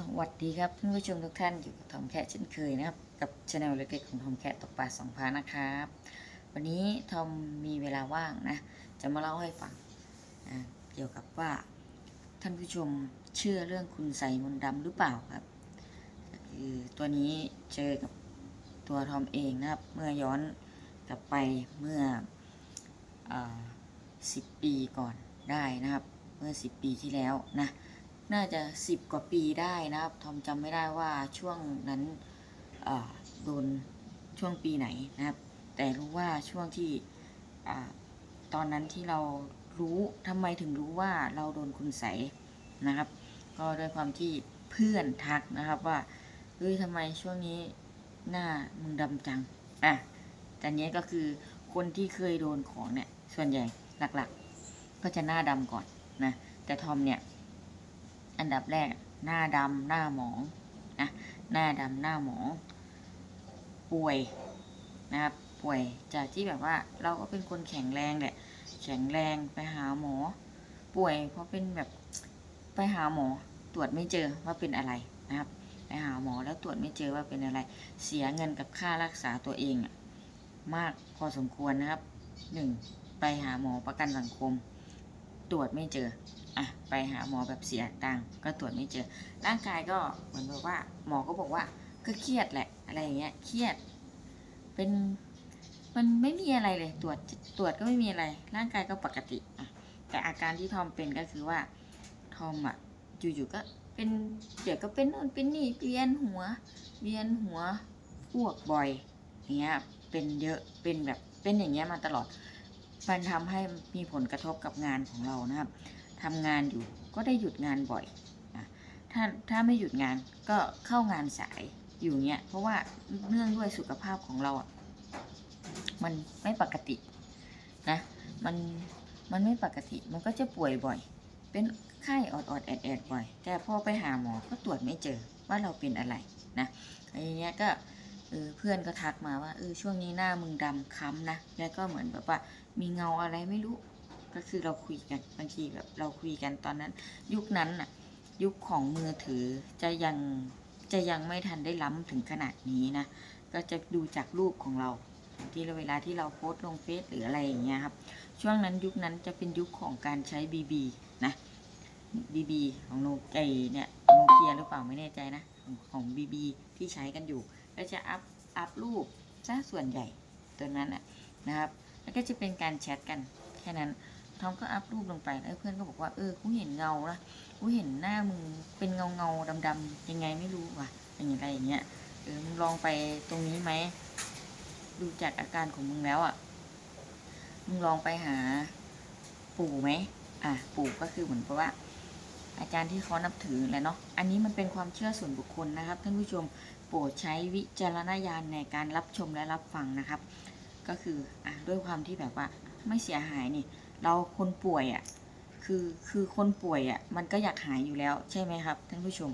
สวัสดีครับท่านผู้ชมทุกท่านอยู่กับทอมแคทเช่นเคยนะครับ กับช anel เล็กๆของทอมแคทตกปลาสองพานะครับ วันนี้ทอมมีเวลาว่างนะ จะมาเล่าให้ฟังเกี่ยวกับว่า ท่านผู้ชมเชื่อเรื่องคุณใส่มนต์ดำหรือเปล่าครับคือตัวนี้เจอกับตัวทอมเองนะครับ เมื่อย้อนกลับไปเมื่อสิบปีก่อนได้นะครับ เมื่อ10ปีที่แล้วนะ น่าจะ10กว่าปีได้นะครับ ทอมจำไม่ได้ว่าช่วงนั้นโดนช่วงปีไหนนะครับ แต่รู้ว่าช่วงที่อตอนนั้นที่เรารู้ทำไมถึงรู้ว่าเราโดนคุณใสนะครับ ก็ด้วยความที่เพื่อนทักนะครับว่าเฮ้ยทำไมช่วงนี้หน้ามึงดำจังอะแต่นี้ก็คือคนที่เคยโดนของเนี่ยส่วนใหญ่หลักๆก็จะหน้าดำก่อนนะแต่ทอมเนี่ย อันดับแรกหน้าดำหน้าหมองนะหน้าดำหน้าหมอง ป่วยนะครับป่วยจากที่แบบว่าเราก็เป็นคนแข็งแรงแหละแข็งแรงไปหาหมอ ป่วยเพราะเป็นแบบไปหาหมอตรวจไม่เจอว่าเป็นอะไรนะครับไปหาหมอแล้วตรวจไม่เจอว่าเป็นอะไร เสียเงินกับค่ารักษาตัวเองมากพอสมควรนะครับหนึ่งไปหาหมอประกันสังคม ตรวจไม่เจออะไปหาหมอแบบเสียตังค์ก็ตรวจไม่เจอ ร่างกายก็เหมือนแบบว่า หมอก็บอกว่าก็เครียดแหละอะไรอย่างเงี้ยเครียด เป็นมันไม่มีอะไรเลยตรวจตรวจก็ไม่มีอะไร ร่างกายก็ปกติอะแต่อาการที่ทอมเป็นก็คือว่าทอมอะอยู่ๆก็เป็นเดี๋ยวก็เป็นโน่นเป็นนี่เวียนหัวเวียนหัวพวกบ่อยอย่างเงี้ยเป็นเยอะเป็นแบบเป็นอย่างเงี้ยมาตลอด มันทำให้มีผลกระทบกับงานของเรานะครับทำงานอยู่ก็ได้หยุดงานบ่อยนะถ้าถ้าไม่หยุดงานก็เข้างานสายอยู่เงี้ยเพราะว่าเนื่องด้วยสุขภาพของเราอะมันไม่ปกตินะมันมันไม่ปกติมันก็จะป่วยบ่อย เป็นไข้ออดๆแอดแอดๆบ่อย แต่พอไปหาหมอก็ตรวจไม่เจอว่าเราเป็นอะไรนะไอ้เนี้ยก็ เออเพื่อนก็ทักมาว่าเออช่วงนี้หน้ามึงดำค้ำนะ แล้วก็เหมือนแบบว่ามีเงาอะไรไม่รู้ ก็คือเราคุยกันบางทีแบบเราคุยกันตอนนั้น ยุคนั้นน่ะยุคของมือถือจะยังจะยังไม่ทันได้ล้ำถึงขนาดนี้นะ ก็จะดูจากรูปของเราที่เวลาที่เราโพสต์ลงเฟซหรืออะไรอย่างเงี้ยครับ ช่วงนั้นยุคนั้นจะเป็นยุคของการใช้ BB นะ BB ของโนเกียเนี่ยโนเกียหรือเปล่าไม่แน่ใจนะ ของของ BB ที่ใช้กันอยู่ ก็จะอัพอัพรูปซะส่วนใหญ่ตัวนั้นนะนะครับ แล้วก็จะเป็นการแชทกันแค่นั้นทอมก็อัพรูปลงไปแล้วเพื่อนก็บอกว่าเออกูเห็นเงานะกูเห็นหน้ามึงเป็นเงาเงาดำๆยังไงไม่รู้ว่ะอย่างไรอย่างเงี้ยเออมึงลองไปตรงนี้ไหมดูจากอาการของมึงแล้วอะมึงลองไปหาปู่ไหมอะปู่ก็คือเหมือนกับว่า อาจารย์ที่เขานับถือแหละเนาะอันนี้มันเป็นความเชื่อส่วนบุคคลนะครับ ท่านผู้ชมโปรดใช้วิจารณญาณในการรับชมและรับฟังนะครับ ก็คืออะด้วยความที่แบบว่าไม่เสียหายนี่ เราคนป่วยอะคือคือคนป่วยอะมันก็อยากหายอยู่แล้วใช่ไหมครับ ท่านผู้ชม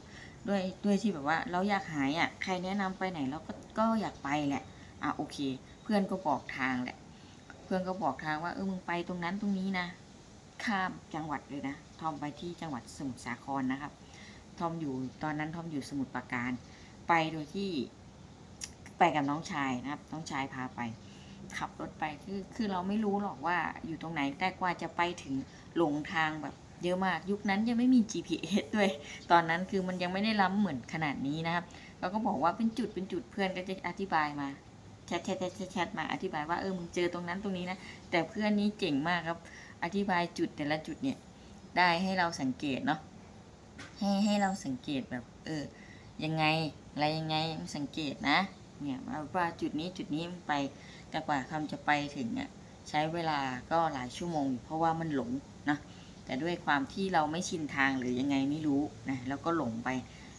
ด้วยด้วยที่แบบว่าเราอยากหายอะใครแนะนำไปไหนเราก็ก็อยากไปแหละอะโอเค เพื่อนก็บอกทางแหละ เพื่อนก็บอกทางว่าเออมึงไปตรงนั้นตรงนี้นะ ข้ามจังหวัดเลยนะ ทอมไปที่จังหวัดสมุทรสาครนะครับ ทอมอยู่ตอนนั้นทอมอยู่สมุทรปราการ ไปโดยที่ไปกับน้องชายนะครับ น้องชายพาไป ขับรถไปคือคือเราไม่รู้หรอกว่าอยู่ตรงไหน แต่กว่าจะไปถึงหลงทางแบบเยอะมาก ยุคนั้นยังไม่มี GPS ด้วย ตอนนั้นคือมันยังไม่ได้ล้ำเหมือนขนาดนี้นะครับเราก็บอกว่าเป็นจุดเป็นจุดเพื่อนก็จะอธิบายมาแชทแชทแชทแชทแชทมาอธิบายว่าเออมึงเจอตรงนั้นตรงนี้นะ แต่เพื่อนนี้เจ๋งมากครับ อธิบายจุดแต่ละจุดเนี่ย ได้ให้เราสังเกตเนาะให้ให้เราสังเกตแบบ เออ ยังไงอะไรยังไงสังเกตนะ เนี่ยว่าจุดนี้จุดนี้มึงไปแต่กว่าคำจะไปถึงอะใช้เวลาก็หลายชั่วโมง เพราะว่ามันหลงนะแต่ด้วยความที่เราไม่ชินทางหรือยังไงไม่รู้นะแล้วก็หลงไป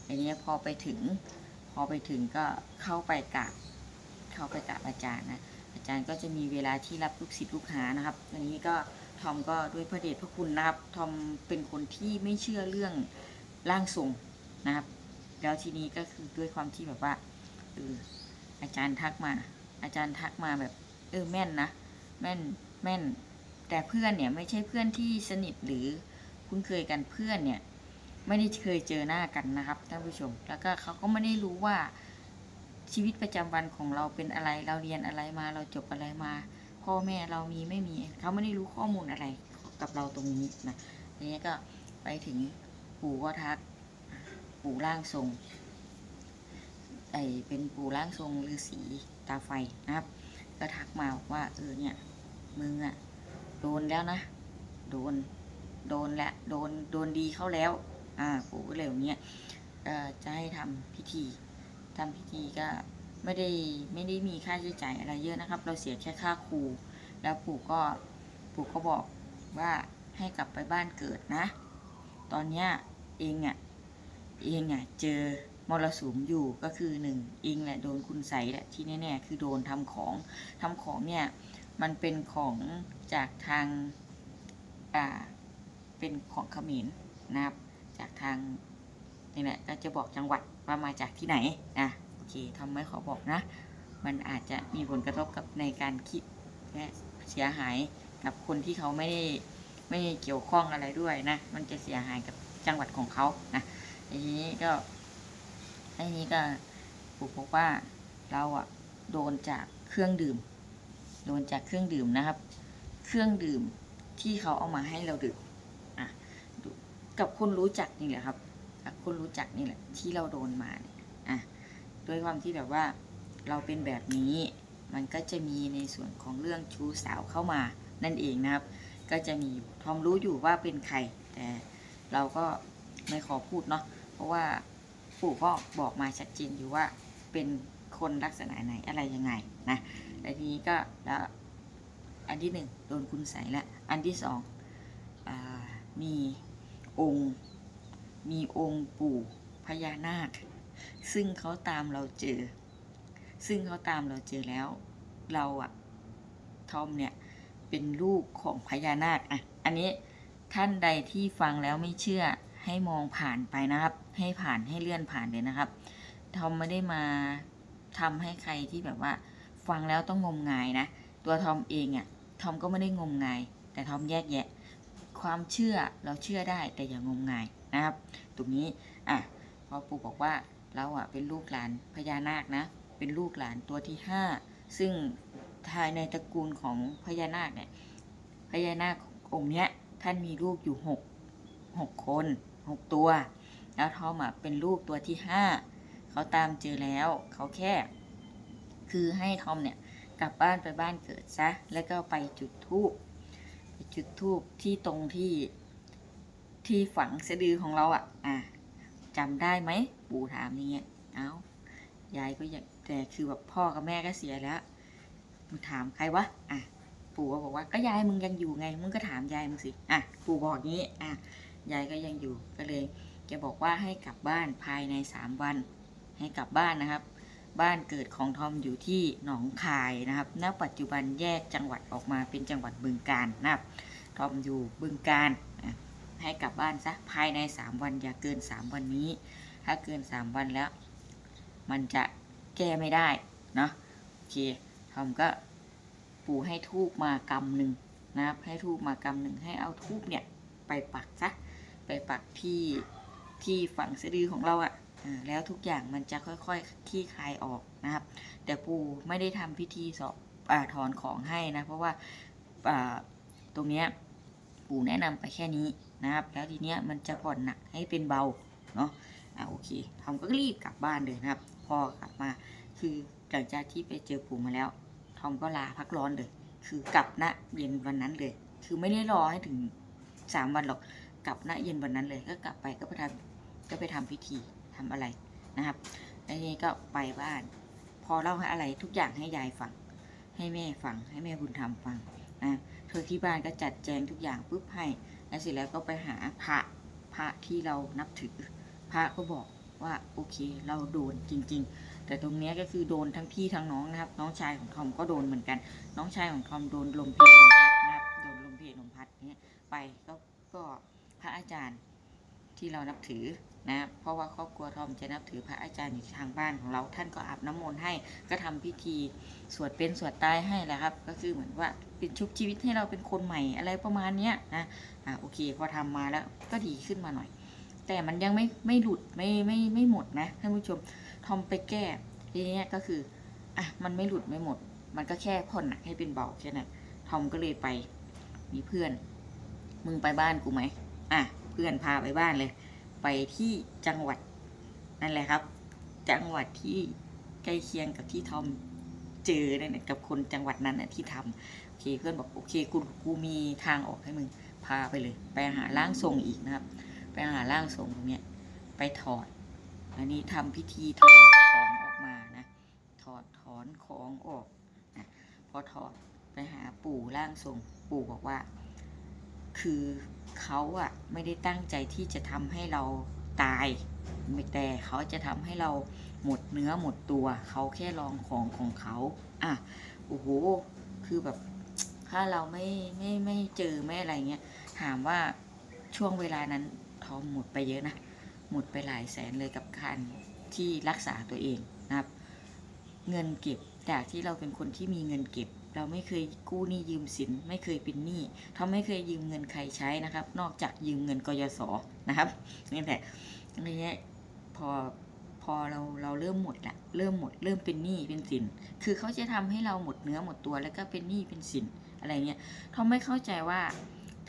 อันนี้พอไปถึง พอไปถึงก็เข้าไปกราบเข้าไปกราบอาจารย์นะอาจารย์ก็จะมีเวลาที่รับลูกศิษย์ลูกหานะครับอันนี้ก็ อมก็ด้วยพระเดชพระคุณนะครับ ทอมเป็นคนที่ไม่เชื่อเรื่องร่างทรงนะครับ แล้วทีนี้ก็คือด้วยความที่แบบว่าเอออาจารย์ทักมา อาจารย์ทักมาแบบ เออแม่นนะ แม่นแม่น แต่เพื่อนเนี่ยไม่ใช่เพื่อนที่สนิทหรือคุ้นเคยกันเพื่อนเนี่ย ไม่ได้เคยเจอหน้ากันนะครับท่านผู้ชม แล้วก็เขาก็ไม่ได้รู้ว่าชีวิตประจำวันของเราเป็นอะไร เราเรียนอะไรมา เราจบอะไรมา พ่อแม่เรามีไม่มีเขาไม่ได้รู้ข้อมูลอะไรกับเราตรงนี้นะทีนี้ก็ไปถึงปู่ก็ทักปู่ร่างทรงไอเป็นปู่ร่างทรงฤาษีตาไฟนะครับ ก็ทักมาบอกว่าเออเนี่ยมึงอะโดนแล้วนะ โดนโดนและโดนโดนดีเข้าแล้ว อ่าปู่ก็เลยอย่างเงี้ยจะให้ทำพิธีทำพิธีก็ ไม่ได้ไม่ได้มีค่าใช้จ่ายอะไรเยอะนะครับ เราเสียแค่ค่าครู แล้วปู่ก็ปู่ก็บอกว่าให้กลับไปบ้านเกิดนะ ตอนเนี้ยเองอะเองอะเจอมรสุมอยู่ก็คือหนึ่งเองแหละโดนคุณใสแหละที่แน่ๆคือโดนทำของทำของเนี่ยมันเป็นของจากทางอ่าเป็นของขมรนะครับจากทางนี่แหละก็จะบอกจังหวัดว่ามาจากที่ไหนอะ เคทำไม่ขอบอกนะ มันอาจจะมีผลกระทบกับในการคิดและเสียหายกับคนที่เขาไม่ได้ไม่เกี่ยวข้องอะไรด้วยนะ มันจะเสียหายกับจังหวัดของเขานะทีนี้ก็ทีนี้ก็ปู่บอกว่าเราอะโดนจากเครื่องดื่ม โดนจากเครื่องดื่มนะครับ เครื่องดื่มที่เขาเอามาให้เราดื่มอะกับคนรู้จักนี่แหละครับกับคนรู้จักนี่แหละที่เราโดนมาเนี่ยอะ ด้วยความที่แบบว่าเราเป็นแบบนี้ มันก็จะมีในส่วนของเรื่องชู้สาวเข้ามานั่นเองนะครับ ก็จะมีทอมรู้อยู่ว่าเป็นใคร แต่เราก็ไม่ขอพูดเนาะเพราะว่าปู่ก็บอกมาชัดเจนอยู่ว่าเป็นคนลักษณะไหนอะไรยังไงนะและทีนี้ก็แล้วอันที่หนึ่งโดนคุณใส่ล้วอันที่สองอมีองค์ มีองค์ปู่พญานาค ซึ่งเขาตามเราเจอ ซึ่งเขาตามเราเจอแล้ว เราอะทอมเนี่ยเป็นลูกของพญานาคอะอันนี้ท่านใดที่ฟังแล้วไม่เชื่อให้มองผ่านไปนะครับ ให้ผ่านให้เลื่อนผ่านเลยนะครับ ทอมไม่ได้มาทำให้ใครที่แบบว่า ฟังแล้วต้องงมงายนะ ตัวทอมเองอะ่ะทอมก็ไม่ได้งมงาย แต่ทอมแยกแยะ ความเชื่อเราเชื่อได้แต่อย่างมงายนะครับ ตรงนี้อะพอปู่บอกว่า เราอะเป็นลูกหลานพญานาคนะ เป็นลูกหลานตัวที่ห้าซึ่งทายในตระกูลของพญานาคเนี่ยพญานาคองค์เนี้ยท่านมีลูกอยู่หกหกคนหกตัว แล้วทอมอะเป็นลูกตัวที่ห้าเขาตามเจอแล้วเขาแค่ คือให้ทอมเนี่ยกลับบ้านไปบ้านเกิดซะ แล้วก็ไปจุดธูปไปจุดธูปที่ตรงที่ที่ฝังสะดือของเราอะ่ะ อะ จำได้ไหมปู่ถามอย่างเงี้ยเอายายก็ยังแต่คือแบบพ่อกับแม่ก็เสียแล้วมึงถามใครวะอะปู่ก็บอกว่าก็ยายมึงยังอยู่ไงมึงก็ถามยายมึงสิอะปู่บอกงี้อะยายก็ยังอยู่ก็เลยแกบอกว่าให้กลับบ้านภายในสามวัน ให้กลับบ้านนะครับ บ้านเกิดของทอมอยู่ที่หนองคายนะครับ ณ ปัจจุบันแยกจังหวัดออกมาเป็นจังหวัดบึงกาฬนะครับ ทอมอยู่บึงกาฬ ให้กลับบ้านซะภายใน 3 วันอย่าเกิน 3 วันนี้ ถ้าเกิน 3 วันแล้ว มันจะแก้ไม่ได้เนาะโอเคทอมก็ปู่ให้ทูบมากำหนึ่งนะครับให้ทูบมากำหนึ่งให้เอาทูบเนี่ยไปปักซะไปปักที่ที่ฝั่งสะดือของเราอะอ่าแล้วทุกอย่างมันจะค่อยๆคลี่คลายออกนะครับ แต่ปู่ไม่ได้ทำพิธีสอบอถอนของให้นะ เพราะว่าอ่าตรงเนี้ยปู่แนะนำไปแค่นี้ นะครับ แล้วทีเนี้ยมันจะผ่อนหนักให้เป็นเบาเนาะอ่าโอเคทอมก็รีบกลับบ้านเลยนะครับ พอกลับมาคือหลังจากที่ไปเจอปู่มาแล้วทอมก็ลาพักร้อนเลย คือกลับณเย็นวันนั้นเลย คือไม่ได้รอให้ถึงสามวันหรอกกลับณเย็นวันนั้นเลย ก็กลับไปก็ไปทำก็ไปทำพิธีทำอะไรนะครับแล้วทีนี้ก็ไปบ้าน พอเล่าให้อะไรทุกอย่างให้ยายฟัง ให้แม่ฟัง ให้แม่บุญธรรมฟังนะเธอที่บ้านก็จัดแจงทุกอย่างปุ๊บให้ แล้วเสร็จแล้วก็ไปหาพระพระที่เรานับถือ พระก็บอกว่าโอเคเราโดนจริง ๆ แต่ตรงนี้ก็คือโดนทั้งพี่ทั้งน้องนะครับ น้องชายของทอมก็โดนเหมือนกัน น้องชายของทอมโดนลมเพลลมพัดนะครับ โดนลมเพลลมพัดเนี้ยไปก็ก็พระอาจารย์ที่เรานับถือ นะเพราะว่าครอบครัวทอมจะนับถือพระอาจารย์อยู่ทางบ้านของเรา ท่านก็อาบน้ำมนต์ให้ ก็ทำพิธีสวดเป็นสวดตายให้แหละครับ ก็คือเหมือนว่าเป็นชุบชีวิตให้เราเป็นคนใหม่อะไรประมาณเนี้ยนะอ่าโอเคพอทำมาแล้วก็ดีขึ้นมาหน่อย แต่มันยังไม่ไม่หลุดไม่ไม่ไม่หมดนะท่านผู้ชมทอมไปแก้ทีนี้ก็คืออะมันไม่หลุดไม่หมด มันก็แค่ผ่อนหนักให้เป็นเบาแค่นั้นทอมก็เลยไปมีเพื่อน มึงไปบ้านกูไหมอะเพื่อนพาไปบ้านเลย ไปที่จังหวัดนั่นแหละครับ จังหวัดที่ใกล้เคียงกับที่ทอมเจอนั่นแหละกับคนจังหวัดนั้นน่ะที่ทำโอเคเพื่อนบอกโอเคกูกูมีทางออกให้มึงพาไปเลย ไปหาร่างทรงอีกนะครับ ไปหาร่างทรงตรงเนี้ยไปถอด อันนี้ทำพิธีถอดของออกมานะ ถอดถอนของออกนะพอถอดไปหาปู่ร่างทรง ปู่บอกว่า คือเขาอะไม่ได้ตั้งใจที่จะทำให้เราตาย แต่เขาจะทำให้เราหมดเนื้อหมดตัว เขาแค่ลองของของเขาอะโอ้โหคือแบบถ้าเราไม่ไม่ไม่เจอไม่อะไรเงี้ยถามว่าช่วงเวลานั้นทอมหมดไปเยอะนะหมดไปหลายแสนเลยกับการที่รักษาตัวเองนะครับ เงินเก็บจากที่เราเป็นคนที่มีเงินเก็บ เราไม่เคยกู้หนี้ยืมสิน ไม่เคยเป็นหนี้ทอมไม่เคยยืมเงินใครใช้นะครับ นอกจากยืมเงินกยศนะครับนี่แหละอะไรเงี้ยพอพอเราเราเริ่มหมดละเริ่มหมดเริ่มเป็นหนี้เป็นสิน คือเขาจะทำให้เราหมดเนื้อหมดตัวแล้วก็เป็นหนี้เป็นสินอะไรเงี้ยทอมไม่เข้าใจว่า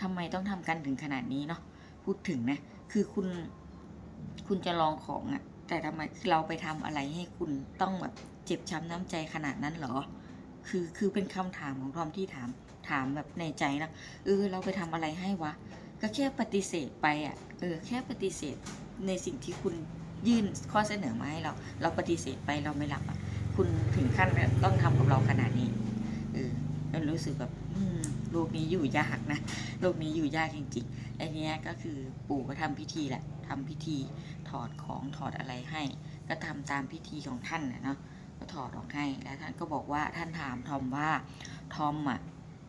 ทำไมต้องทำกันถึงขนาดนี้เนาะพูดถึงนะคือคุณคุณจะลองของอะแต่ทำไมเราไปทำอะไรให้คุณต้องแบบเจ็บช้ำน้ำใจขนาดนั้นหรอ คือคือเป็นคำถามของทอมที่ถามถามแบบในใจนะเออเราไปทำอะไรให้วะ ก็แค่ปฏิเสธไปอะเออแค่ปฏิเสธในสิ่งที่คุณยื่นข้อเสนอมาให้เรา เราปฏิเสธไปเราไม่รับอะคุณถึงขั้นต้องทำกับเราขนาดนี้เออเรารู้สึกแบบอืมโลกนี้อยู่ยากนะโลกนี้อยู่ยากจริงๆไอเนี้ยก็คือปู่ก็ทำพิธีแหละทำพิธีถอดของถอดอะไรให้ ก็ทำตามพิธีของท่านนะเนาะ ถอดออกให้ แล้วท่านก็บอกว่าท่านถามทอมว่าทอมอะ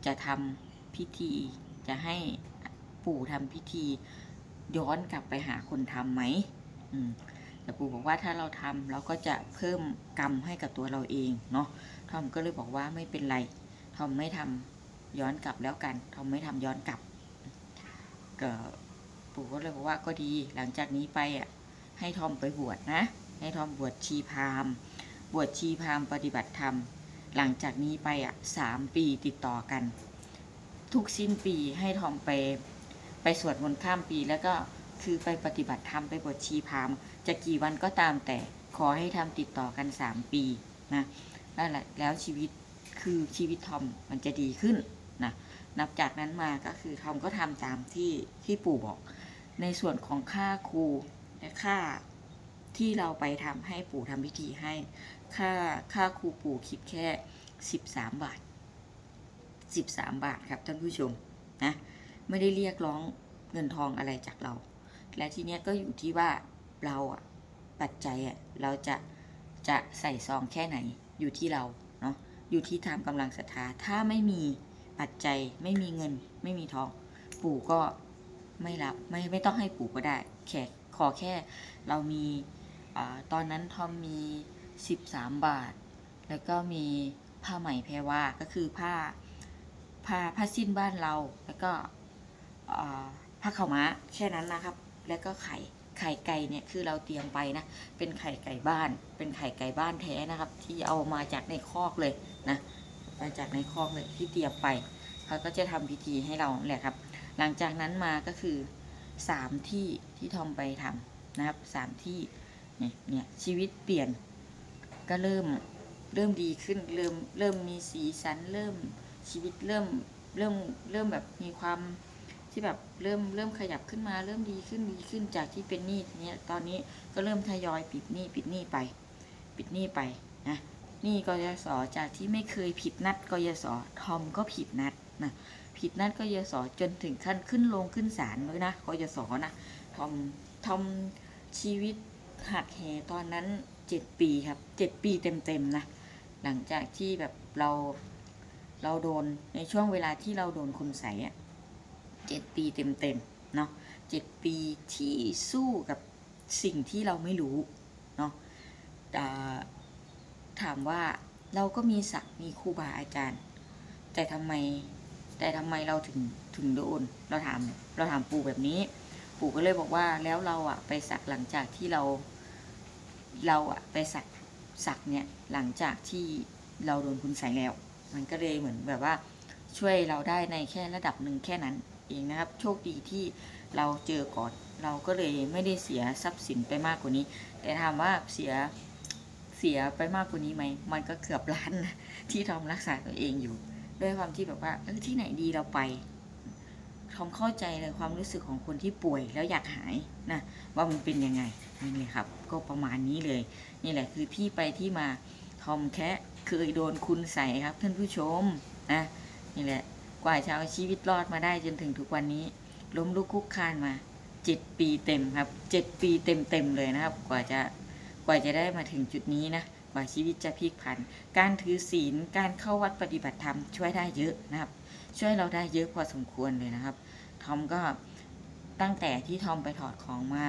จะทำพิธีจะให้ปู่ทำพิธีย้อนกลับไปหาคนทำไหมอืมแต่ปู่บอกว่าถ้าเราทำเราก็จะเพิ่มกรรมให้กับตัวเราเองเนาะทอมก็เลยบอกว่าไม่เป็นไรทอมไม่ทำย้อนกลับแล้วกันทอมไม่ทำย้อนกลับก็ปู่ก็เลยบอกว่าก็ดีหลังจากนี้ไปอะให้ทอมไปบวชนะ ให้ทอมบวชชีพราหมณ์ บวชชีพามปฏิบัติธรรม หลังจากนี้ไปอะสามปีติดต่อกัน ทุกสิ้นปีให้ทอมไป ไปสวดมนต์ข้ามปีแล้วก็คือไปปฏิบัติธรรมไปบวชชีพามจะกี่วันก็ตามแต่ขอให้ทำติดต่อกันสามปีนะนั่นแหละแล้วชีวิตคือชีวิตทอมมันจะดีขึ้นนะนับจากนั้นมาก็คือทอมก็ทำตามที่ที่ปู่บอก ในส่วนของค่าครูและค่าที่เราไปทำให้ปู่ทำพิธีให้ ค่าค่าครูปู่คิดแค่สิบสามบาทสิบสามบาทครับท่านผู้ชมนะไม่ได้เรียกร้องเงินทองอะไรจากเรา และทีเนี้ยก็อยู่ที่ว่าเราอะปัจจัยอะเราจะจะใส่ซองแค่ไหนอยู่ที่เราเนาะอยู่ที่ทำกำลังศรัทธาถ้าไม่มีปัจจัยไม่มีเงินไม่มีทอง ปู่ก็ไม่รับไม่ไม่ต้องให้ปู่ก็ได้แค่ขอแค่เรามีอาตอนนั้นทอมมี 13 บาท แล้วก็มีผ้าไหมแพรว่าก็คือผ้าผ้าผ้าสิ้นบ้านเรา แล้วก็ผ้าขาวม้าแค่นั้นนะครับ แล้วก็ไข่ไข่ไก่เนี่ยคือเราเตรียมไปนะ เป็นไข่ไก่บ้าน เป็นไข่ไก่บ้านแท้นะครับ ที่เอามาจากในคอกเลยนะมาจากในคอกเลยที่เตรียมไปเขาก็จะทำพิธีให้เราแหละครับ หลังจากนั้นมาก็คือสามที่ที่ทอมไปทำนะครับสามที่เนี่ยชีวิตเปลี่ยน ก็เริ่มเริ่มดีขึ้นเริ่มเริ่มมีสีสัน เริ่มชีวิตเริ่มเริ่มเริ่มแบบมีความที่แบบเริ่มเริ่มขยับขึ้นมา เริ่มดีขึ้นดีขึ้นจากที่เป็นหนี้ทีนี้ตอนนี้ก็เริ่มทยอยปิดหนี้ปิดหนี้ไป ปิดหนี้ไปนะหนี้กยศจากที่ไม่เคยผิดนัดกยศทอมก็ผิดนัดนะผิดนัดกยศจนถึงขั้นขึ้นลงขึ้นศาลเลยนะกยศนะทอมทอมชีวิตหักเหตอนนั้น เจ็ดปีครับเจ็ดปีเต็มๆนะหลังจากที่แบบเราเราโดนในช่วงเวลาที่เราโดนคุณใส่อะเจ็ดปีเต็มๆเนาะเจ็ดปีที่สู้กับสิ่งที่เราไม่รู้เนาะถามว่าเราก็มีศักดิ์มีครูบาอาจารย์ แต่ทำไมแต่ทำไมเราถึงถึงโดนเราถามเราถามปู่แบบนี้ ปู่ก็เลยบอกว่าแล้วเราอะไปสักหลังจากที่เรา เราอะไปสักสักเนี่ยหลังจากที่เราโดนคุณใส่แล้ว มันก็เลยเหมือนแบบว่าช่วยเราได้ในแค่ระดับหนึ่งแค่นั้นเองนะครับ โชคดีที่เราเจอก่อนเราก็เลยไม่ได้เสียทรัพย์สินไปมากกว่านี้ แต่ถามว่าเสียเสียไปมากกว่านี้ไหมมันก็เกือบล้านนะที่ทอมรักษาตัวเองอยู่ ด้วยความที่แบบว่าเออที่ไหนดีเราไปทอมเข้าใจเลยความรู้สึกของคนที่ป่วยแล้วอยากหายนะว่ามันเป็นยังไง นี่เลยครับ ก็ประมาณนี้เลย นี่แหละคือที่ไปที่มาทอมแค่เคยโดนคุณใส่ครับท่านผู้ชมนะนี่แหละกว่าจะเอาชีวิตรอดมาได้จนถึงทุกวันนี้ ล้มลุกคุกคานมาเจ็ดปีเต็มครับเจ็ดปีเต็มเต็มเลยนะครับ กว่าจะกว่าจะได้มาถึงจุดนี้นะกว่าชีวิตจะพลิกผัน การถือศีลการเข้าวัดปฏิบัติธรรมช่วยได้เยอะนะครับ ช่วยเราได้เยอะพอสมควรเลยนะครับ ทอมก็ตั้งแต่ที่ทอมไปถอดของมา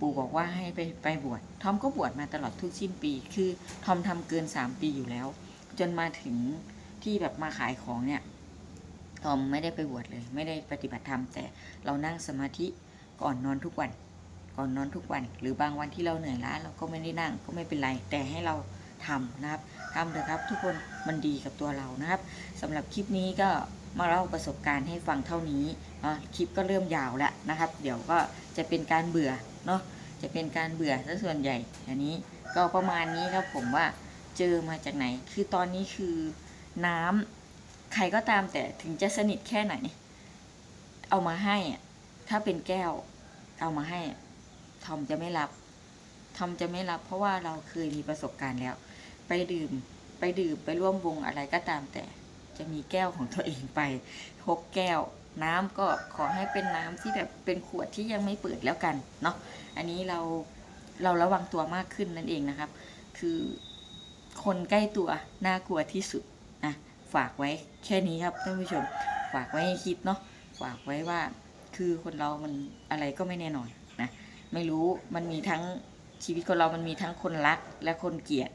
ปู่บอกว่าให้ไปไปบวชทอมก็บวชมาตลอดทุกสิ้นปี คือทอมทำเกิน3ปีอยู่แล้ว จนมาถึงที่แบบมาขายของเนี่ยทอมไม่ได้ไปบวชเลย ไม่ได้ปฏิบัติธรรมแต่เรานั่งสมาธิก่อนนอนทุกวัน ก่อนนอนทุกวัน หรือบางวันที่เราเหนื่อยล้าเราก็ไม่ได้นั่งก็ไม่เป็นไร แต่ให้เราทำนะครับทำเถอะครับทุกคนมันดีกับตัวเรานะครับสำหรับคลิปนี้ก็มาเล่าประสบการณ์ให้ฟังเท่านี้คลิปก็เริ่มยาวแล้วนะครับ เดี๋ยวก็จะเป็นการเบื่อ เนาะจะเป็นการเบื่อซะส่วนใหญ่ อันนี้ก็ประมาณนี้ครับผมว่าเจอมาจากไหน คือตอนนี้คือน้ำใครก็ตามแต่ถึงจะสนิทแค่ไหน เอามาให้อะถ้าเป็นแก้ว เอามาให้อะทอมจะไม่รับทอมจะไม่รับ เพราะว่าเราเคยมีประสบการณ์แล้ว ไปดื่มไปดื่มไปร่วมวงอะไรก็ตามแต่ จะมีแก้วของตัวเองไปหกแก้ว น้ำก็ขอให้เป็นน้ำที่แบบเป็นขวดที่ยังไม่เปิดแล้วกันเนาะอันนี้เราเราระวังตัวมากขึ้นนั่นเองนะครับ คือคนใกล้ตัวน่ากลัวที่สุดนะฝากไว้แค่นี้ครับท่านผู้ชม ฝากไว้ให้คิดเนาะฝากไว้ว่าคือคนเรามันอะไรก็ไม่แน่นอนนะไม่รู้มันมีทั้งชีวิตคนเรามันมีทั้งคนรักและคนเกลียด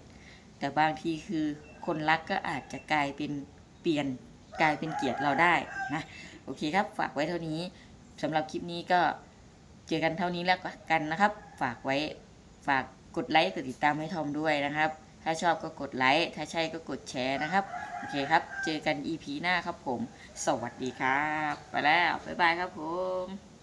แต่บางทีคือคนรักก็อาจจะกลายเป็นเปลี่ยนกลายเป็นเกลียดเราได้นะ โอเคครับ ฝากไว้เท่านี้สำหรับคลิปนี้ก็เจอกันเท่านี้แล้วกันนะครับ ฝากไว้ฝากกดไลค์กดติดตามให้ทอมด้วยนะครับ ถ้าชอบก็กดไลค์ถ้าใช่ก็กดแชร์นะครับ โอเคครับ เจอกัน EP หน้าครับผม สวัสดีครับ ไปแล้ว บ๊ายบายครับผม